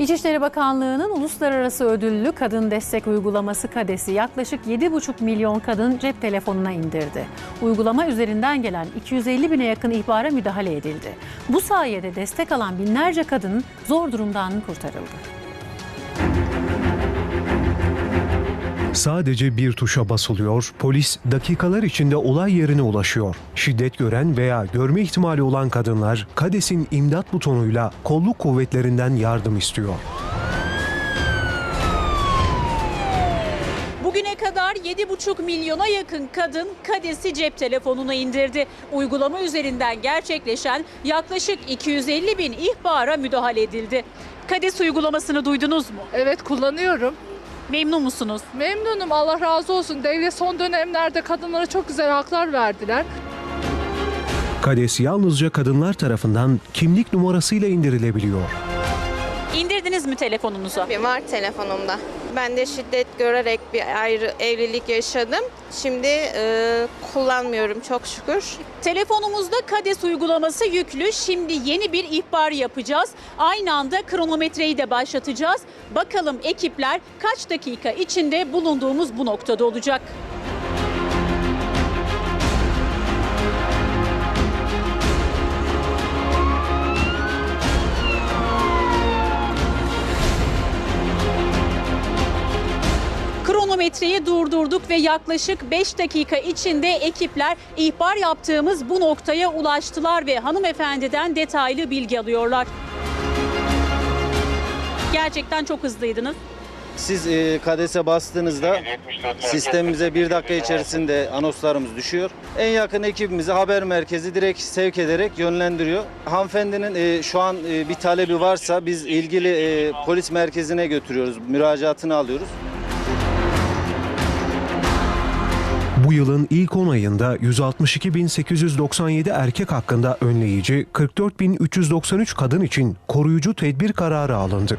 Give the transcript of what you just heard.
İçişleri Bakanlığı'nın uluslararası ödüllü kadın destek uygulaması KADES'i yaklaşık 7,5 milyon kadın cep telefonuna indirdi. Uygulama üzerinden gelen 250 bine yakın ihbara müdahale edildi. Bu sayede destek alan binlerce kadın zor durumdan kurtarıldı. Sadece bir tuşa basılıyor, polis dakikalar içinde olay yerine ulaşıyor. Şiddet gören veya görme ihtimali olan kadınlar KADES'in imdat butonuyla kolluk kuvvetlerinden yardım istiyor. Bugüne kadar 7,5 milyona yakın kadın KADES'i cep telefonuna indirdi. Uygulama üzerinden gerçekleşen yaklaşık 250 bin ihbara müdahale edildi. KADES uygulamasını duydunuz mu? Evet kullanıyorum. Memnun musunuz? Memnunum Allah razı olsun. Devlet son dönemlerde kadınlara çok güzel haklar verdiler. KADES yalnızca kadınlar tarafından kimlik numarasıyla indirilebiliyor. İndirdiniz mi telefonunuza? Bir var telefonumda. Ben de şiddet görerek bir ayrı evlilik yaşadım. Şimdi e, kullanmıyorum çok şükür. Telefonumuzda KADES uygulaması yüklü. Şimdi yeni bir ihbar yapacağız. Aynı anda kronometreyi de başlatacağız. Bakalım ekipler kaç dakika içinde bulunduğumuz bu noktada olacak. Kronometreyi durdurduk ve yaklaşık 5 dakika içinde ekipler ihbar yaptığımız bu noktaya ulaştılar ve hanımefendiden detaylı bilgi alıyorlar. Gerçekten çok hızlıydınız. Siz e, kadese bastığınızda sistemimize bir dakika içerisinde anonslarımız düşüyor. En yakın ekibimizi haber merkezi direkt sevk ederek yönlendiriyor. Hanımefendinin e, şu an e, bir talebi varsa biz ilgili e, polis merkezine götürüyoruz. Müracaatını alıyoruz. Bu yılın ilk 10 ayında 162.897 erkek hakkında önleyici, 44.393 kadın için koruyucu tedbir kararı alındı.